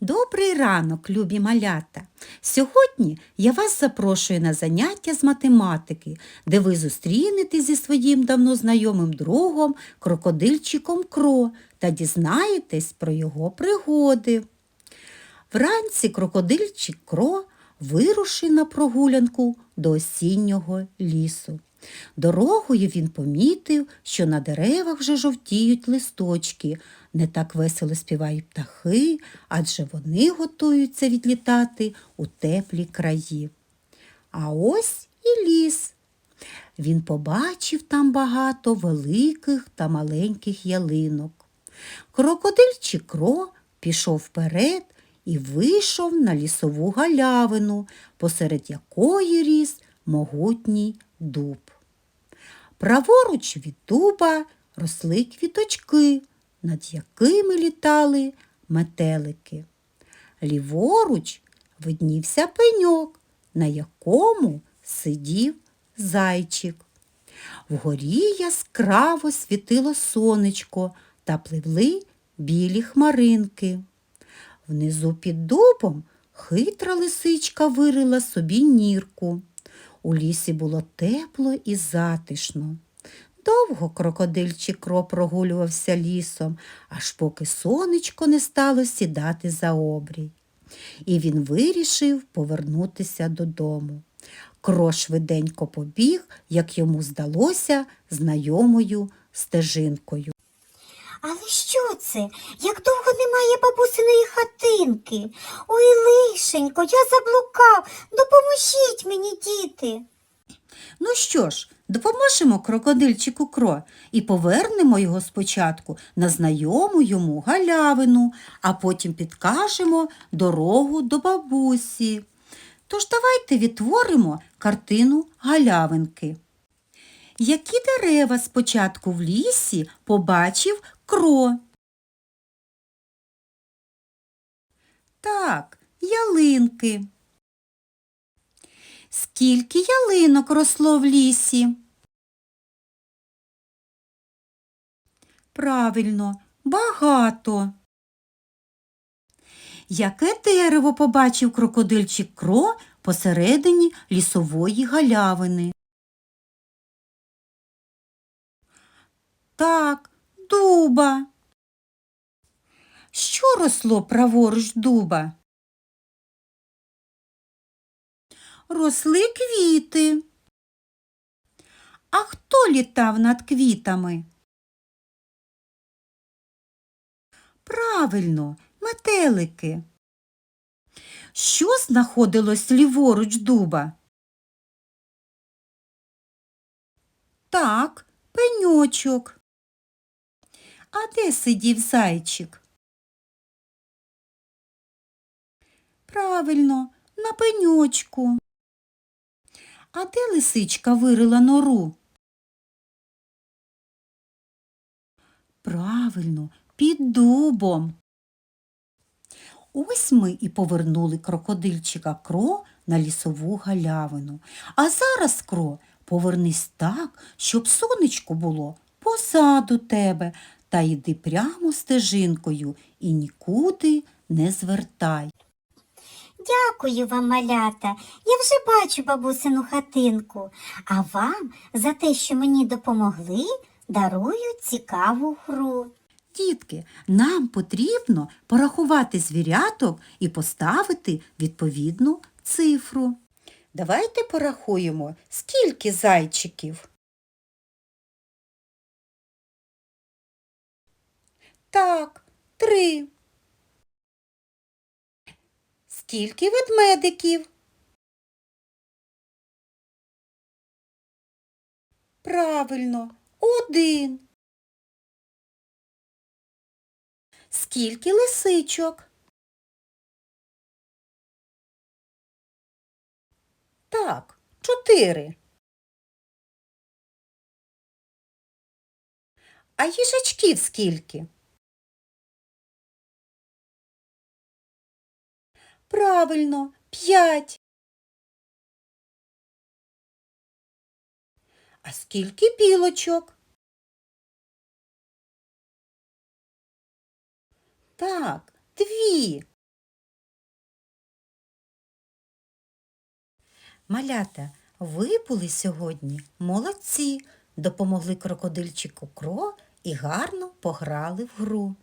Добрий ранок, любі малята! Сьогодні я вас запрошую на заняття з математики, де ви зустрінетесь зі своїм давно знайомим другом, крокодильчиком Кро та дізнаєтесь про його пригоди. Вранці крокодильчик Кро вирушив на прогулянку до осіннього лісу. Дорогою він помітив, що на деревах вже жовтіють листочки, не так весело співають птахи, адже вони готуються відлітати у теплі краї. А ось і ліс. Він побачив там багато великих та маленьких ялинок. Крокодильчик Кро пішов вперед і вийшов на лісову галявину, посеред якої ріс могутній дуб. Праворуч від дуба росли квіточки, над якими літали метелики. Ліворуч виднівся пеньок, на якому сидів зайчик. Вгорі яскраво світило сонечко та пливли білі хмаринки. Внизу під дубом хитра лисичка вирила собі нірку. У лісі було тепло і затишно. Довго крокодильчик Кро прогулювався лісом, аж поки сонечко не стало сідати за обрій. І він вирішив повернутися додому. Кро швиденько побіг, як йому здалося, знайомою стежинкою. Але що це? Як довго немає бабусиної хатинки? Ой, лишенько, я заблукав. Допоможіть мені, діти. Ну що ж, допоможемо крокодильчику Кро і повернемо його спочатку на знайому йому галявину, а потім підкажемо дорогу до бабусі. Тож давайте відтворимо картину галявинки. Які дерева спочатку в лісі побачив Кро? Так, ялинки. Скільки ялинок росло в лісі? Правильно, багато. Яке дерево побачив крокодильчик Кро посередині лісової галявини? Так, дуба. Що росло праворуч дуба? росли квіти. А хто літав над квітами? Правильно, метелики. Що знаходилось ліворуч дуба? Так, пеньочок. А де сидів зайчик? Правильно, на пеньочку. А де лисичка вирила нору? Правильно, під дубом. Ось ми і повернули крокодильчика Кро на лісову галявину. А зараз, Кро, повернись так, щоб сонечко було позаду тебе, та йди прямо стежинкою і нікуди не звертай. Дякую вам, малята. Я вже бачу бабусину хатинку. А вам за те, що мені допомогли, дарую цікаву гру. Дітки, нам потрібно порахувати звіряток і поставити відповідну цифру. Давайте порахуємо, скільки зайчиків. Так, три. Скільки ведмедиків? Правильно, один. Скільки лисичок? Так, чотири. А їжачків скільки? Правильно, п'ять. А скільки білочок? Так, дві. Малята, ви були сьогодні молодці, допомогли крокодильчику Кро і гарно пограли в гру.